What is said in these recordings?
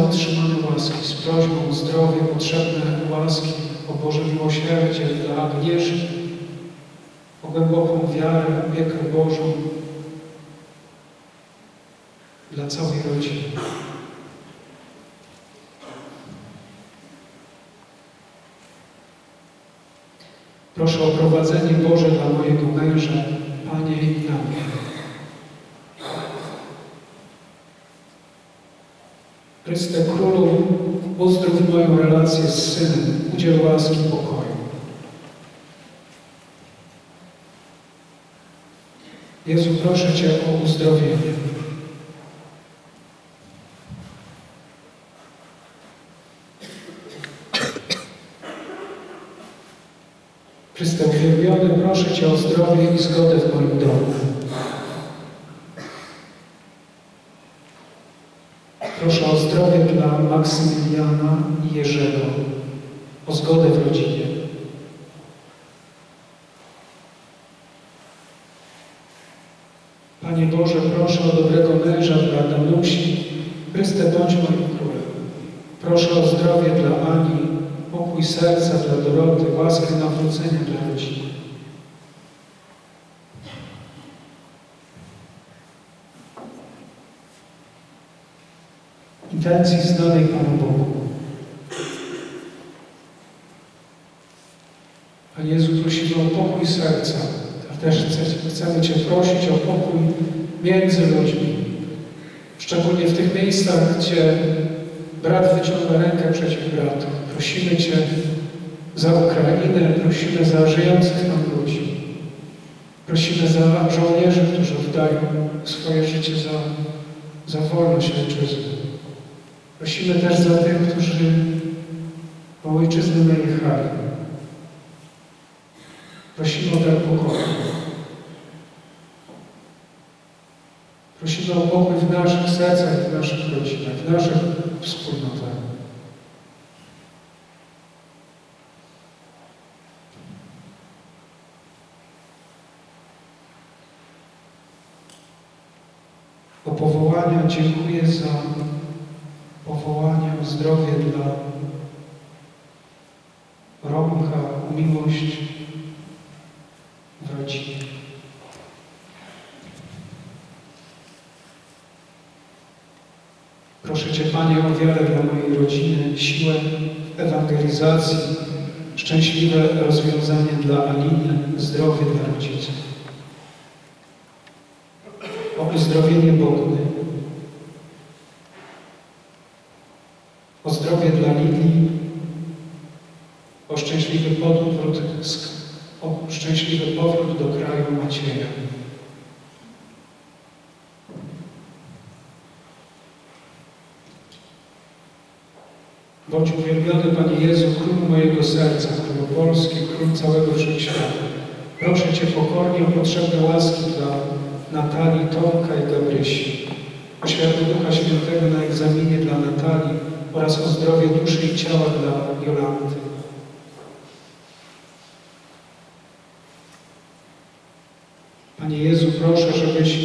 za otrzymane łaski, z prośbą o zdrowie, potrzebne łaski, o Boże miłosierdzie dla Agnieszki, o głęboką wiarę, opiekę Bożą dla całej rodziny. Proszę o prowadzenie Boże dla mojego męża, Panie i dla mnie. Chryste Królu, uzdrów moją relację z Synem, udziel łaski pokoju. Jezu, proszę Cię o uzdrowienie. Chryste uwielbiony, proszę Cię o zdrowie i zgodę w moim domu. Proszę o zdrowie dla Maksymiliana i Jerzego, o zgodę w rodzinie. Panie Boże, proszę o dobrego męża dla Danusi. Chryste, bądź moim królem. Proszę o zdrowie dla Ani, pokój serca dla Doroty, łaskę nawrócenia dla rodziny. Intencji znanej Panu Bogu. Panie Jezu, prosimy o pokój serca, a też chcemy Cię prosić o pokój między ludźmi. Szczególnie w tych miejscach, gdzie brat wyciąga rękę przeciw bratu. Prosimy Cię za Ukrainę, prosimy za żyjących tam ludzi. Prosimy za żołnierzy, którzy oddają swoje życie za, za wolność ojczyzny. Prosimy też za tych, którzy o ojczyznę najechali. Prosimy o dar pokoju. Prosimy o pokój w naszych sercach, w naszych rodzinach, w naszych wspólnotach. O powołania dziękuję za zdrowie dla Romka, miłość w rodzinie. Proszę Cię, Panie, o wiarę dla mojej rodziny, siłę ewangelizacji, szczęśliwe rozwiązanie dla Aliny, zdrowie dla rodziców. O uzdrowienie Bogny, o zdrowie dla Lili, o szczęśliwy powrót, z- o szczęśliwy powrót do kraju Macieja. Bądź uwielbiony, Panie Jezu, Król mojego serca, Król Polski, Król całego wszechświata. Proszę Cię pokornie o potrzebne łaski dla Natalii, Tomka i Gabrysi. O światło Ducha Świętego na egzaminie dla Natalii oraz o zdrowie duszy i ciała dla Jolanty. Panie Jezu, proszę, żebyś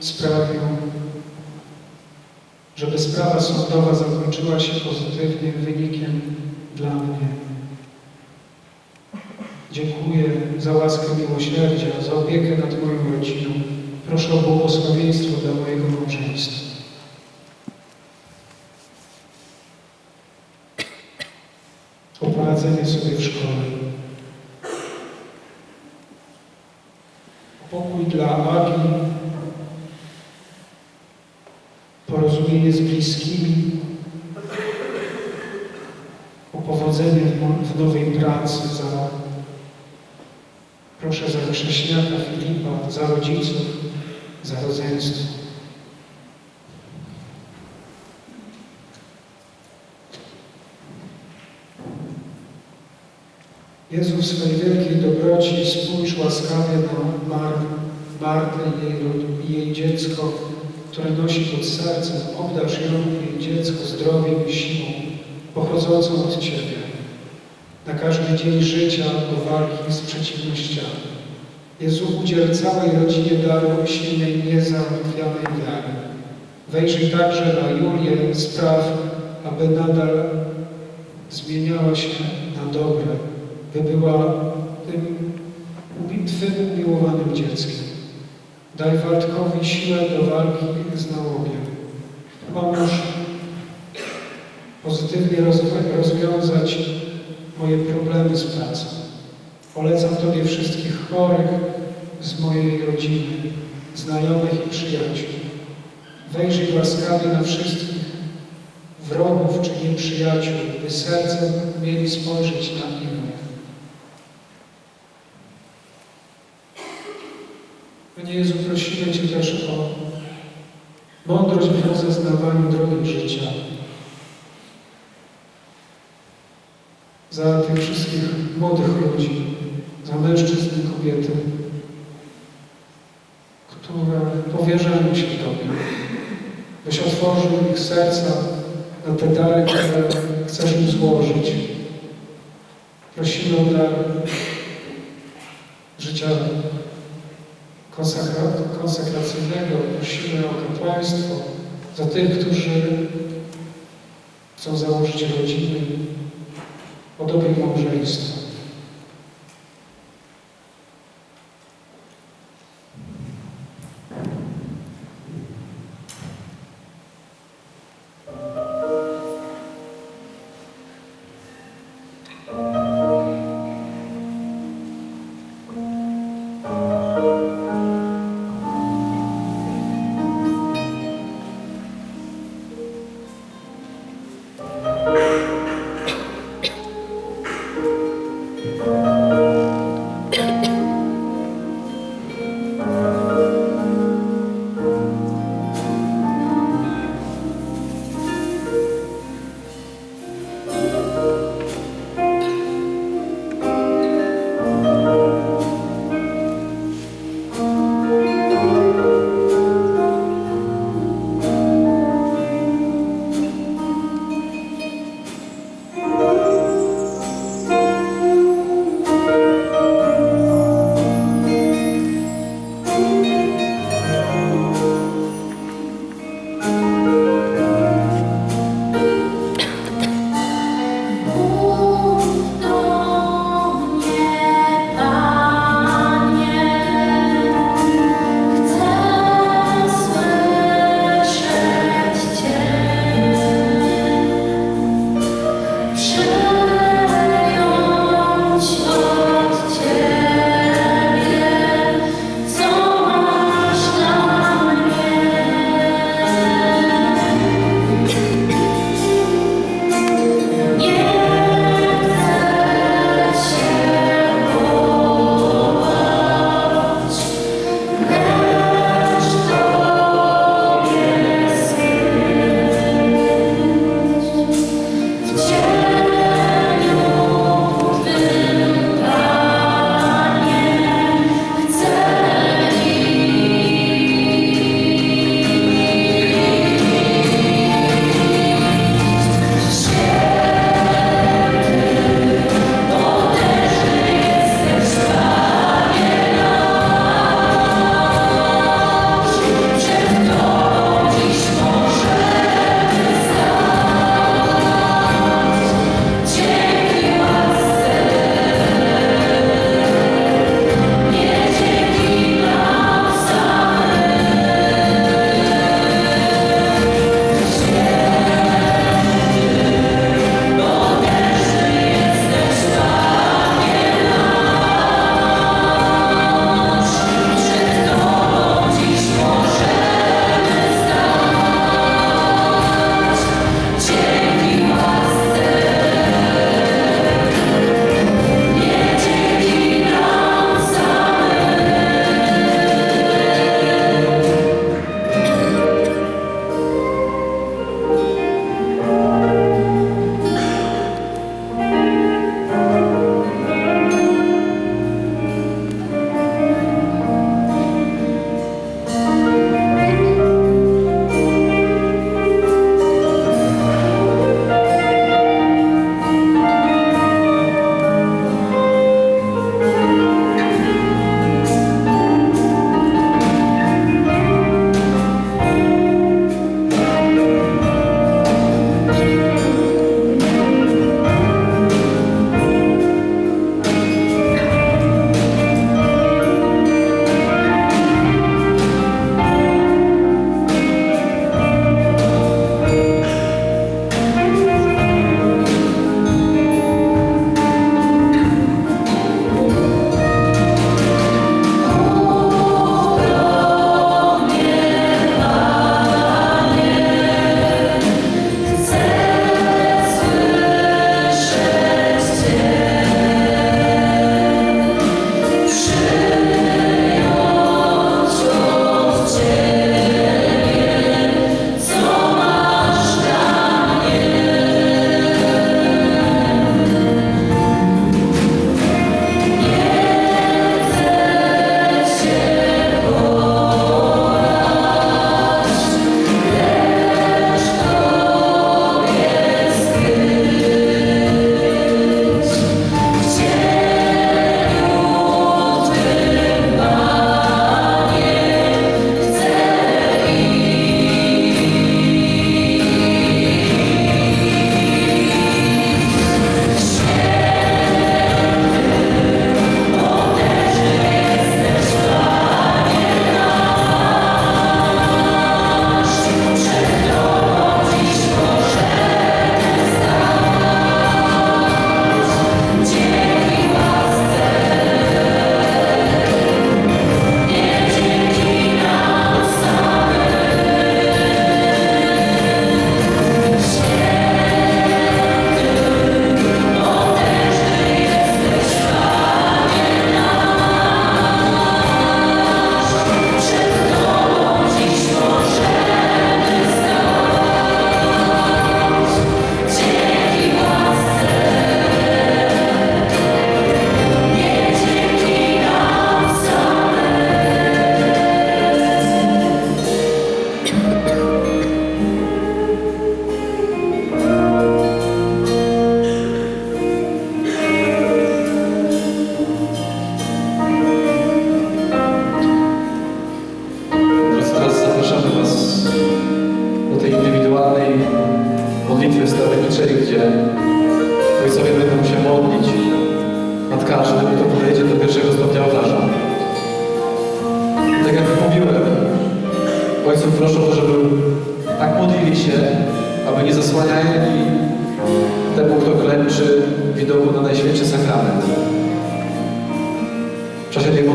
sprawił, żeby sprawa sądowa zakończyła się pozytywnym wynikiem dla mnie. Dziękuję za łaskę miłosierdzia, za opiekę nad moją rodziną. Proszę o błogosławieństwo dla mojego małżeństwa. O poradzenie sobie w szkole. O pokój dla Agi. Porozumienie z bliskimi. O powodzenie w, nowej pracy. Za, proszę za chrześniaka Filipa, za rodziców, za rodzeństwo. Jezu, w swej wielkiej dobroci spójrz łaskawie na Mar Martę i jej, jej dziecko, które nosi pod sercem. Obdarz ją i dziecko zdrowiem i siłą pochodzącą od Ciebie. Na każdy dzień życia do walki z przeciwnościami. Jezu, udziel całej rodzinie daru silnej, niezachwianej wiary. Wejrzyj także na Julię, spraw, aby nadal zmieniała się na dobre, by była tym Twym umiłowanym dzieckiem. Daj Waldkowi siłę do walki z nałogiem. Pomóż pozytywnie rozwiązać moje problemy z pracą. Polecam Tobie wszystkich chorych z mojej rodziny, znajomych i przyjaciół. Wejrzyj łaskawie na wszystkich wrogów czy nieprzyjaciół, by sercem mieli spojrzeć na innych. Panie Jezu, prosimy Cię też o mądrość w rozeznawaniu drogi życia. Za tych wszystkich młodych ludzi, za mężczyzn i kobiety, które powierzają się Tobie, byś otworzył ich serca na te dary, które chcesz im złożyć. Prosimy o dar życia konsekra- konsekracyjnego, prosimy o kapłaństwo za tych, którzy chcą założyć rodziny, małżeństwa. modlitwy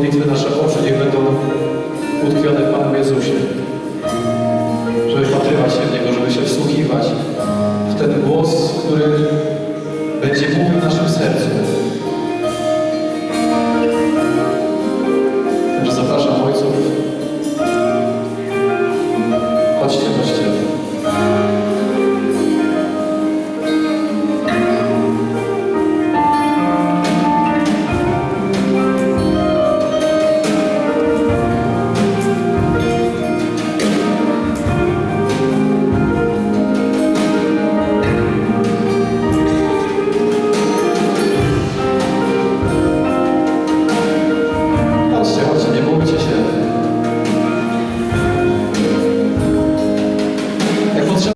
modlitwy nasze oczy nie będą utkwione w Panu Jezusie. Żeby patrywać się w Niego, żeby się wsłuchiwać w ten głos, który będzie mówił w naszym sercu. Zapraszam Ojców